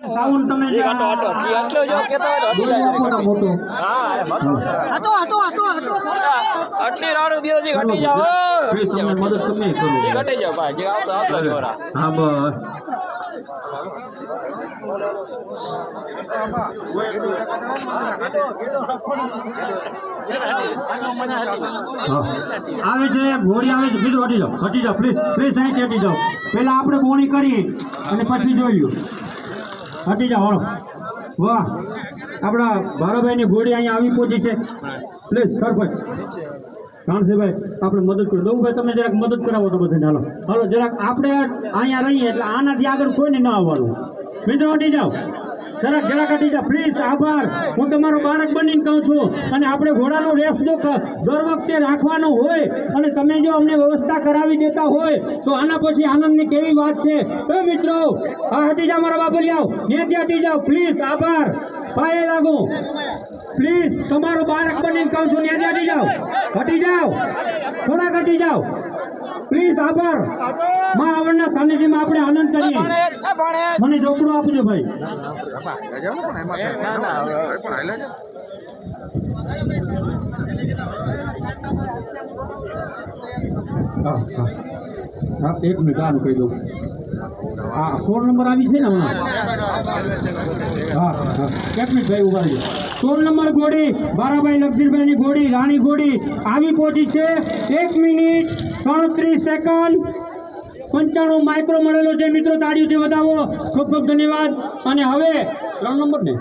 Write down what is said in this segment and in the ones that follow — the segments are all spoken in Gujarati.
સાઉન્ડ તમે જી, આટલો, રાડું દ્યો જી, ઘટી તમને મદદ તમે કરો. ઘટી જાઓ ભાઈ. જી, આવતો આવતો જ વરા. હા બસ. આવે છે ઘોડી આવે છે કીધું હટી જાઓ હટી જાઓ પ્લીઝ પ્લીઝ અહીં હટી જાઓ પહેલા આપણે બોણી કરી અને પછી જોયું હટી જાઓ, હાલો. વાહ. આપણા ભારાભાઈની ઘોડી અહીંયા આવી પહોંચી છે. પ્લીઝ, સરપંચ. કાનસીભાઈ આપણે મદદ કરો દઉભાઈ, તમે જરાક મદદ કરાવો તો બધાને. હાલો. હાલો, જરાક આપણે અહીંયા રહીએ, એટલે આનાથી આગળ કોઈને ના આવવાનું. મિત્રો, હટી જાઓ. જરાક જરાક કાઢી જાઓ પ્લીઝ આભાર. હું તમારો બાળક બનીને કહું છું. અને આપણે ઘોડાનો રેસ જો દર વખતે રાખવાનો હોય અને તમે જો અમને વ્યવસ્થા કરાવી દેતા હોય, તો આના પછી આનંદની કેવી વાત છે? તો મિત્રો આ હટી જાઓ મારા બાપલિયાઓ. ત્યાંથી હટી જાઓ. પ્લીઝ આભાર. પાયે લાગો. પ્લીઝ તમારું બાળક બનીને કહું છું ત્યાંથી હટી જાઓ. હટી જાઓ. થોડાક હટી જાઓ. પ્લીઝ આભાર. માં આવડના સાનિધ્યમાં આપણે આનંદ કરીએ. મને ચોપડો આપજો ભાઈ. હા એક મિનિટ આનું કહી દઉં. હા સોળ નંબર આવી છે ને હમણાં? હા હા એક મિનિટ ભાઈ ઊભા છે સોળ નંબર ઘોડી બારાભાઈ લગજીરભાઈની ઘોડી રાણી ઘોડી આવી પહોંચી છે. એક મિનિટ સાડત્રીસ સેકન્ડ પંચાણું માઇક્રો મળેલો છે. મિત્રો તાળીઓથી વધાવો. ખૂબ ખૂબ ધન્યવાદ. અને હવે ત્રણ નંબર ને.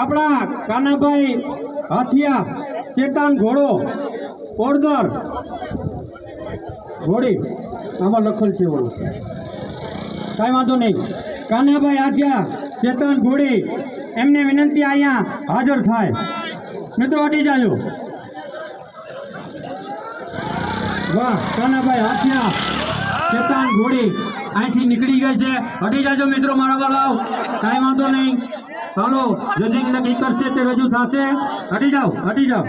આપણા કાનાભાઈ હાથિયા ચેતાન ઘોડો ઓરદર ઘોડી આમાં લખેલ છે ઓળું કાંઈ વાંધો નહીં. કાનાભાઈ હાથિયા ચેતન ઘોડી, એમને વિનંતી અહીંયા હાજર થાય. મિત્રો હટી જાજો. વાહ, કાનાભાઈ હાથિયા ચેતન ઘોડી, અહીંથી નીકળી ગઈ છે. હટી જાજો મિત્રો, મારા વાલાઓ. કાંઈ વાંધો નહીં. ચાલો જજિંગ નક્કી કરશે તે રજૂ થશે. હટી જાઓ હટી જાઓ.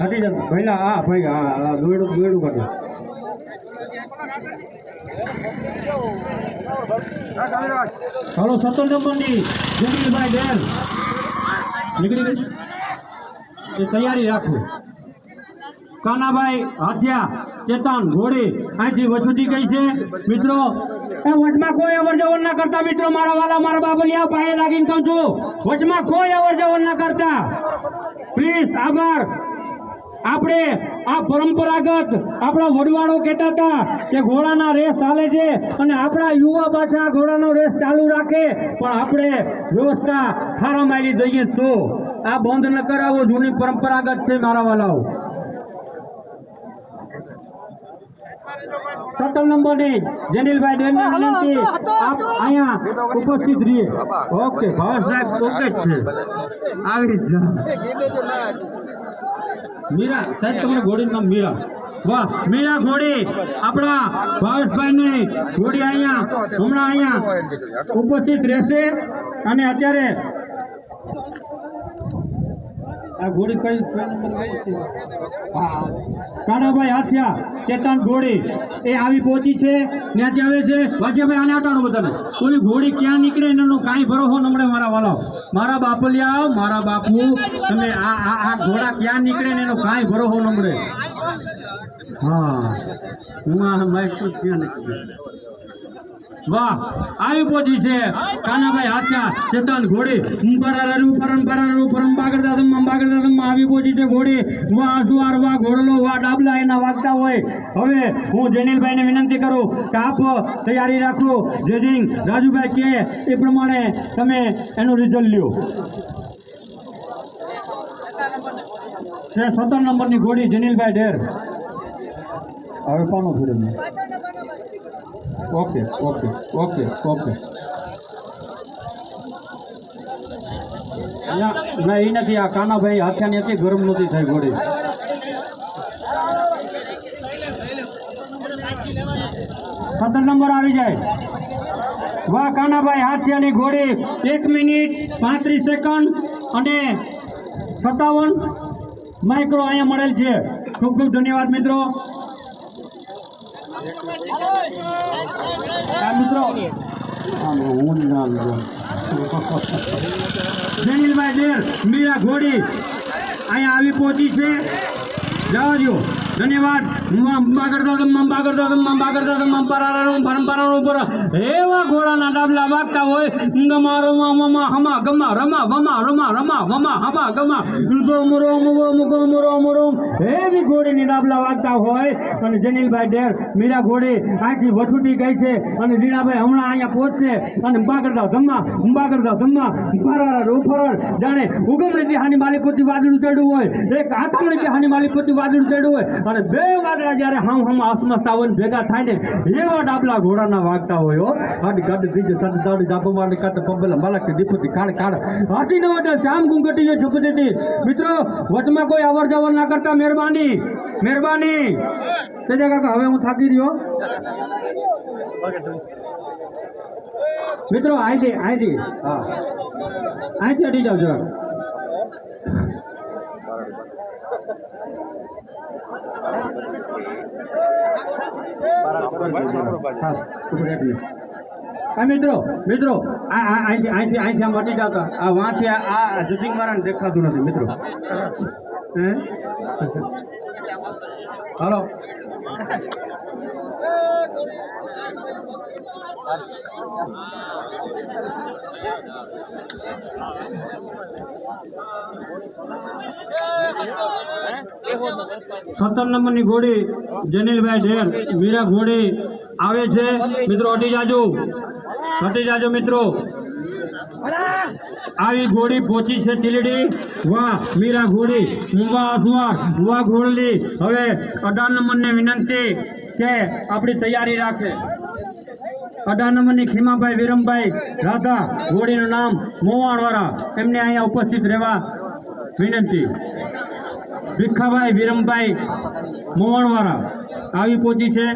હટી જાઓ પહેલા હા ભાઈ હા દોડું દોયડું કાઢો. ચાલો સત્તર નંબરની જમીલભાઈ બેન. નીકળી ગઈ? તૈયારી રાખો. કાનાભાઈ હાથિયા, ચેતન ઘોડી, અહીંથી વછુટી ગઈ છે. મિત્રો, એ વચમાં કોઈ અવર જવર ના કરતા, મિત્રો, મારા વાલા, મારા બાબલિયા પાયે લાગીને કહું છું વચમાં કોઈ અવર જવર ના કરતા. પ્લીઝ, આભાર. આપણે આ પરંપરાગત આપણા વડવાળો કહેતા હતા કે ઘોડાના રેસ ચાલે છે અને આપણા યુવા પાછા ઘોડાનો રેસ ચાલુ રાખે, પણ આપણે વ્યવસ્થા ખારા મારી દઈએ તો. આ બંધ ન કરાવો, જૂની પરંપરાગત છે મારા વાલાઓ. સત્તર નંબરની જનીલભાઈ ડેમની વિનંતી. આપ અહીંયા ઉપસ્થિત રહીએ. ઓકે ભાવ સાહેબ ઓકે છે. આવી જ મીરા સાહેબ તમારા ઘોડીનું નામ મીરા. વાહ મીરા ઘોડી આપણા ભાવેશભાઈની ઘોડી અહીંયા હમણાં અહીંયા ઉપસ્થિત રહેશે. અને અત્યારે આ કઈ કઈ હાથિયા, ચેતન ઘોડી એ આવી પહોંચી છે, ત્યાંથી આવે છે. વાજિયાભાઈ આને હટાડો બધાને. ઓલી ઘોડી ક્યાં નીકળે એનો કાંઈ ભરોસો નમણે મારા વાલાઓ. મારા બાપલિયા, મારા બાપુ, તમે આ આ આ ઘોડા ક્યાં નીકળે ને એનો કાંઈ ભરોસો નમણે હા હું. આ માઇક ક્યાં નીકળી? વાહ, આવી પહોંચી છે. કાનાભાઈ આચા ચેતન ઘોડી. પરારુ પરમ પરારુ પરમ બાગડતા ધમ બાગડતા ધમ આવી પહોંચી છે ઘોડી. વાહ, જુવાર, વાહ, ઘોડલો, વાહ, ડાબલા એના વાગતા હોય. હવે હું જેનિલભાઈને વિનંતી કરું કે આપ તૈયારી રાખો. જેજિંગ રાજુભાઈ કે એ પ્રમાણે તમે એનું રિઝલ્ટ લ્યો. સત્તર નંબરની ઘોડી જનીલભાઈ ડેર હવે પાનો ફેરે ઓકે ઓકે ઓકે ઓકે ના એ નથી, આ કાનાભાઈ હાથિયાની હતી ગરમ નથી થઈ ઘોડી સત્તર નંબર આવી જાય. વાહ, કાનાભાઈ હાથિયાની ઘોડી એક મિનિટ પાંત્રીસ સેકન્ડ અને સત્તાવન માઇક્રો અહીંયા મળેલ છે. ખૂબ ખૂબ ધન્યવાદ મિત્રો. મિત્રો આમ હું જ નામ દેર મીરા ઘોડી અહીંયા આવી પહોંચી છે. જવા દો ધન્યવાદ. મંબા કરતા હતા મંબા કરતા હતા મંબા કરતા હતા મંપરાનું પરંપરાનું ઉપર. એવા ઘોડાના ડાબલા વાગતા હોય ગમા રમા મમા હમા ગમા, રમા, વમા, રમા રમા, વમા, હમા, ગમા. ગોમ રોમ વોમ ગોમ રોમ રોમ એવી ઘોડીની ડાબલા વાગતા હોય. અને જનીલભાઈ ડેર, મીરા ઘોડી આખી વછુટી ગઈ છે. અને જીણાભાઈ હમણાં અહીંયા પહોંચશે. અને અંબા કરતા ધમ્મા અંબા કરતા ધમ્મા ફરાર ઉફરર જાણે ઉગમણી હાની માલિકોથી વાદળું ચડ્યું હોય. એક આથમણીથી હાની માલિકોથી વાદળું ચડ્યું હોય. અને બે વાદળા જ્યારે હમ હમ આસમસતા હોય ને ભેગા થાય ને, એવા ડાબલા ઘોડાના વાગતા હોય, હો. હાડી ગાડી દીજે સાડી સાડી ડાબો માડી કાતે પબલા માલક દીપતી કાળ કાળ હાથી ન વટે શ્યામ ગુંગટી જે છુપતી મિત્રો, વચમાં કોઈ અવર જવર ના કરતા મહેરબાની મહેરબાની. તેજા કાકા, હવે હું થાકી રહ્યો. મિત્રો અહીંથી અહીંથી હા. અહીંથી હટી જાઓ જરા હા. હા મિત્રો મિત્રો આ આ- અહીંથી અહીંથી અહીંથી આમ મટી જાતા આ વાંચી આ આ મારા દેખાતું નથી મિત્રો હે હાલો સત્તર નંબરની ઘોડી જનીલભાઈ ઢેર મીરા ઘોડી આવે છે. મિત્રો, હટી જાજો. હટી જાજો, મિત્રો. આવી ઘોડી પહોંચી છે ચીલડી વાહ, મીરા ઘોડી. મુંબા અસવાર વાહ, ઘોડલી. હવે અઢાર નંબરને વિનંતી કે આપણી તૈયારી રાખે. અઢાર નંબરની ખીમાભાઈ વિરમભાઈ રાધા ઘોડીનું નામ મોવાણવાળા. એમને અહીંયા ઉપસ્થિત રહેવા વિનંતી. ભીખાભાઈ વિરમભાઈ મોવાણવાળા આવી પહોંચી છે.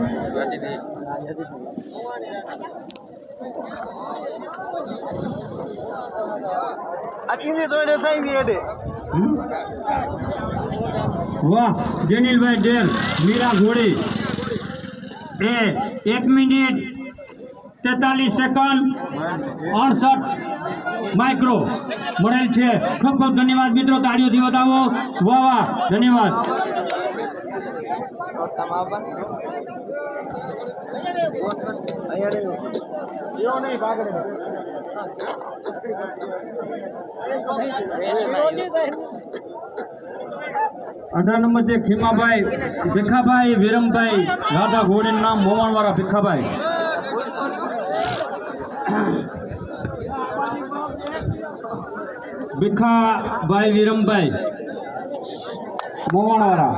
વાહ જેનિલભાઈ ડેર મીરા ઘોડી એ એક મિનિટ. તેતાલીસ સેકન્ડ અડસઠ માઇક્રો મળેલ છે. ખૂબ ખૂબ ધન્યવાદ મિત્રો. તાળીઓથી વધાવો. વાહ વાહ. ધન્યવાદ. અઢાર નંબર છે ખીમાભાઈ ભીખાભાઈ વિરમભાઈ, રાધા ઘોડીનું નામ મોવાણવાળા ભીખાભાઈ. ભીખાભાઈ વિરમભાઈ. મોવાણવાળા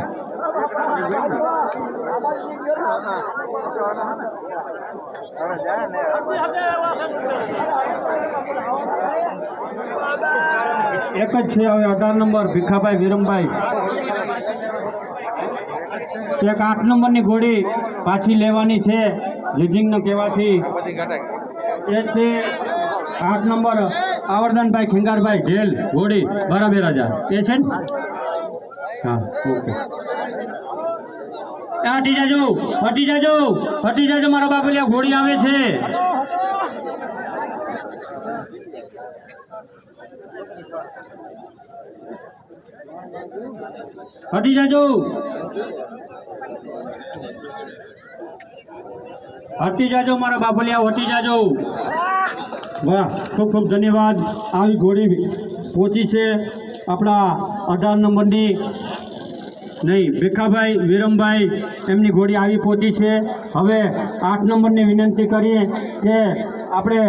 એક જ છે હવે અઢાર નંબર, ભીખાભાઈ વિરમભાઈ. એક આઠ નંબરની ઘોડી પાછી લેવાની છે લીડિંગનો કહેવાથી. એ છે આઠ નંબર. આવરદાનભાઈ, ખિંગારભાઈ, ઘેલ, ઘોડી બરાબર રાજા. એ છે ને? હા, ઓકે. હટી જાજો હટી જાજો હટી જાજો, મારા બાપલિયા, ઘોડી આવે છે. હટી જાજો. હટી જાજો, મારા બાપલિયા, હટી જાજો. વાહ, ખૂબ ખૂબ ધન્યવાદ. આવી ઘોડી પહોંચી છે આપણા અઢાર નંબરની. નહીં, ભીખાભાઈ, વિરમભાઈ, એમની ઘોડી આવી પહોંચી છે. હવે આઠ નંબરની વિનંતી કરીએ કે આપણે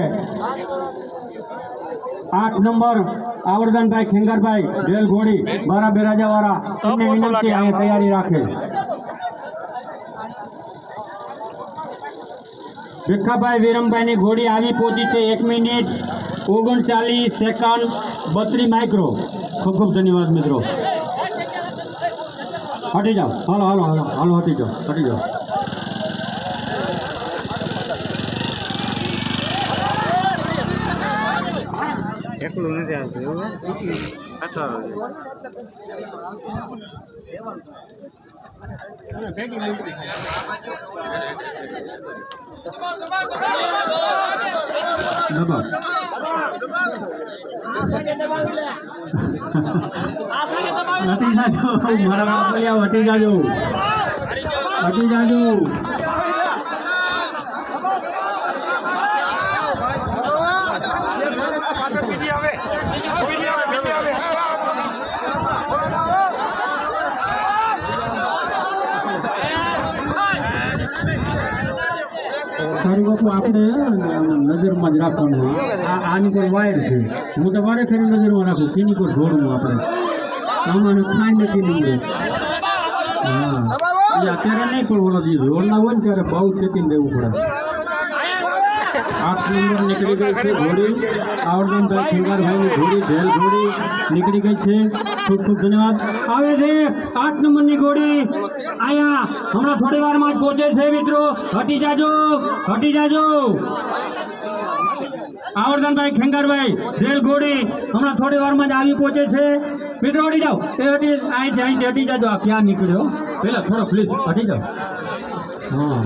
આઠ નંબર આવરદાનભાઈ ખેંગારભાઈ, રેલ ઘોડી મારા બેરાજાવાળા એમની વિનંતી અહીંયા તૈયારી રાખે. ભીખાભાઈ વિરમભાઈની ઘોડી આવી પહોંચી છે. એક મિનિટ ઓગણચાલીસ સેકન્ડ બત્રીસ માઇક્રો. ખૂબ ખૂબ ધન્યવાદ મિત્રો. હટી જાઓ. હાલો હાલો હાલો હાલો હટી જાઓ હટી જાઓ. એકલું નથી આવતું એવું દબાવ હટી જાજો મારા બાપલિયા હટી જાજો. હટી જાજો. તારી બાપુ આપણે નજરમાં જ રાખવાનું આની કોઈ વાયર છે. હું તો વારે ફેરી નજરમાં રાખું. કેની કોઈ ઢોળવું આપણે? આમાં ખાઈ નથી નીકળે હા. અત્યારે નહીં પણ ઓલો જે રોડના હોય ને ત્યારે બહુ ચેતીને દેવું પડે. આઠ નંબર નીકળી ગઈ છે ઘોડી. આવડનભાઈ ખેંગારભાઈની ઘોડી, જેલ ઘોડી નીકળી ગઈ છે. ખૂબ ખૂબ ધન્યવાદ. આવે છે. આઠ નંબરની ઘોડી. આયા, હમણાં થોડી વારમાં જ પહોંચે છે મિત્રો. હટી જાજો હટી જાજો. આવર્ધનભાઈ ખેંગારભાઈ, રેલ ઘોડી હમણાં થોડી વારમાં જ આવી પહોંચે છે. મિત્રો, હટી જાઓ. એ હટી, અહીંથી અહીંથી હટી જાજો. આ ક્યાં નીકળ્યો? પેલા થોડો પ્લીઝ હટી જાઓ. હા.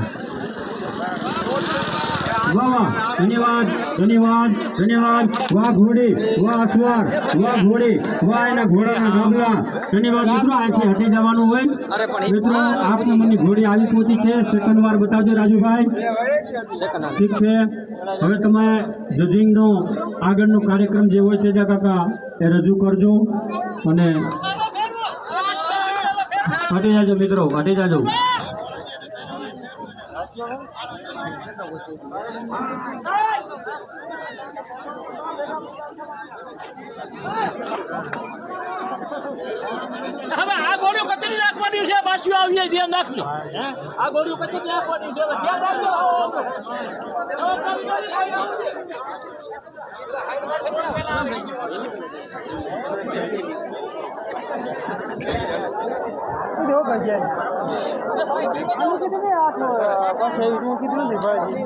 વાહ વાહ ધન્યવાદ ધન્યવાદ ધન્યવાદ વાહ ઘોડી વાહ અસવાર વાહ ઘોડી વાહ એના ઘોડાના ગાબલા ધન્યવાદ મિત્રો આથી હટી જવાનું હોય અરે પણ મિત્રો આઠ મને ઘોડી આવી પહોંચી છે સેકન્ડ વાર બતાવજો રાજુભાઈ ઠીક છે હવે તમે જજિંગનો આગળનો કાર્યક્રમ જે હોય છે કાકા એ રજૂ કરજો અને હટી જાજો મિત્રો હટી જાજો હવે આ ગોળીઓ કચરી નાખવાની છે પાછું આવીએ ધ્યાન રાખજો આ ગોળીઓ કચરી નાખવાની છે ધ્યાન પણ જાય બસ એવું કીધું ને ભાઈ